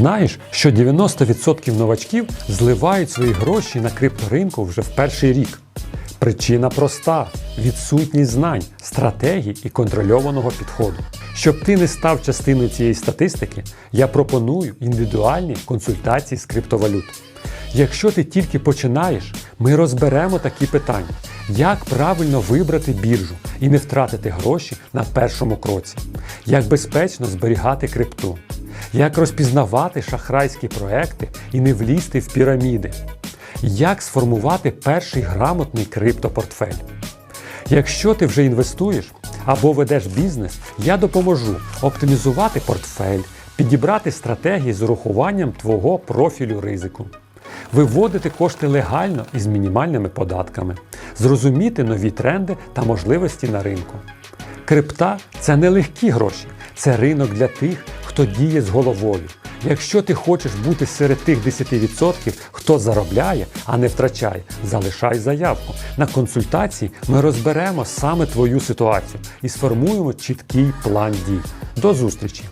знаєш, що 90% новачків зливають свої гроші на крипторинку вже в перший рік? Причина проста: відсутність знань, стратегій і контрольованого підходу. Щоб ти не став частиною цієї статистики, я пропоную індивідуальні консультації з криптовалют. Якщо ти тільки починаєш, ми розберемо такі питання: як правильно вибрати біржу і не втратити гроші на першому кроці, як безпечно зберігати крипту, як розпізнавати шахрайські проекти і не влізти в піраміди, як сформувати перший грамотний криптопортфель. Якщо ти вже інвестуєш або ведеш бізнес, я допоможу оптимізувати портфель, підібрати стратегії з урахуванням твого профілю ризику, виводити кошти легально і з мінімальними податками, зрозуміти нові тренди та можливості на ринку. Крипта це не легкі гроші, це ринок для тих, хто діє з головою. Якщо ти хочеш бути серед тих 10%, хто заробляє, а не втрачає, залишай заявку. На консультації ми розберемо саме твою ситуацію і сформуємо чіткий план дій. До зустрічі!